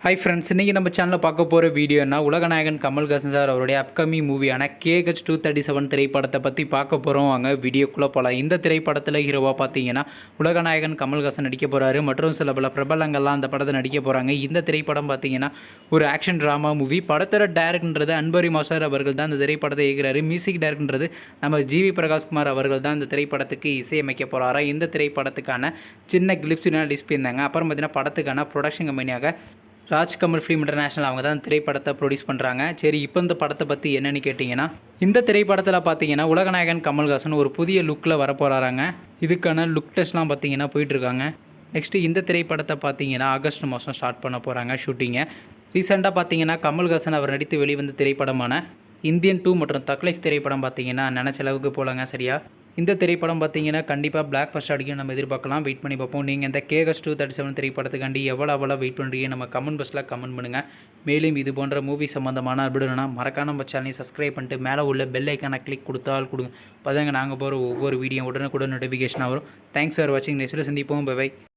Hi friends இன்றைக்கி நம்ம சேனலில் பார்க்க போகிற வீடியோனா உலகநாயகன் கமல்ஹாசன் சார் அவருடைய அப்கமிங் மூவியான கேஹெச் டூ தேர்ட்டி செவன் திரைப்படத்தை பற்றி பார்க்க போகிறோம் வாங்க வீடியோக்குள்ளே போகலாம் இந்த திரைப்படத்தில் ஹீரோவாக பார்த்தீங்கன்னா உலகநாயகன் கமல்ஹாசன் நடிக்க போகிறாரு மற்றும் சில பல பிரபலங்கள்லாம் அந்த படத்தை நடிக்க போகிறாங்க இந்த திரைப்படம் பார்த்தீங்கன்னா ஒரு ஆக்ஷன் ட்ராமா மூவி படத்தோட டேரக்டர்ன்றது அன்பரி மாஸ்டர் அவர்கள் தான் இந்த திரைப்படத்தை இயக்குறாரு. மியூசிக் டேரக்டர்ன்றது நம்ம ஜிவி பிரகாஷ்குமார் அவர்கள் தான் இந்த திரைப்படத்துக்கு இசையமைக்க போகிறாரா இந்த திரைப்படத்துக்கான சின்ன கிளிப்ஸ் ரிலீஸ் பண்ணியிருந்தாங்க அப்புறம் பார்த்தீங்கன்னா படத்துக்கான ப்ரொடக்ஷன் கம்பெனியாக ராஜ்கமல் ஃபிலிம் இன்டர்நேஷனல் அவங்க தான் திரைப்படத்தை ப்ரொடியூஸ் பண்ணுறாங்க சரி இப்போ இந்த படத்தை பற்றி என்னென்னு கேட்டிங்கன்னா இந்த திரைப்படத்தில் பார்த்தீங்கன்னா உலகநாயகன் கமல்ஹாசன் ஒரு புதிய லுக்கில் வரப்போகிறாங்க இதுக்கான லுக் டெஸ்ட்லாம் பார்த்தீங்கன்னா போயிட்டுருக்காங்க. நெக்ஸ்ட்டு இந்த திரைப்படத்தை பார்த்தீங்கன்னா ஆகஸ்ட் மாதம் ஸ்டார்ட் பண்ண போகிறாங்க ஷூட்டிங்கை ரீசெண்டாக பார்த்தீங்கன்னா கமல்ஹாசன் அவர் நடித்து வெளிவந்த திரைப்படமான இந்தியன் டூ மற்றும் தக்லைஃப் திரைப்படம் பார்த்தீங்கன்னா நினச்ச அளவுக்கு போலங்க சரியா? இந்த திரைப்படம் பார்த்தீங்கன்னா கண்டிப்பாக பிளாக் பஸ்ட் அடிக்கும் நம்ம எதிர்பார்க்கலாம். வெயிட் பண்ணி பார்ப்போம். நீங்கள் இந்த கேகஸ் டூ தேர்ட்டி செவன் திரைப்படத்துக்காண்டி எவ்வளோ அவ்வளோ வெயிட் பண்ணுறீங்க நம்ம கமெண்ட் பஸ்ஸில் கமெண்ட் பண்ணுங்கள் மேலும் இது போன்ற மூவி சம்மந்தமான அப்படின்னா மறக்காம நம்ம சேனலை சப்ஸ்கிரைப் பண்ணிட்டு மேலே உள்ள பெல் ஐக்கானை கிளிக் கொடுத்தால் கொடுங்க. அப்போ நாங்கள் போகிற ஒவ்வொரு வீடியோ உடனுக்குடன் நோட்டிஃபிகேஷனாக வரும். தேங்க்ஸ் ஃபார் வாட்சிங் நெக்ஸ்ட்டில் சந்திப்போம். பை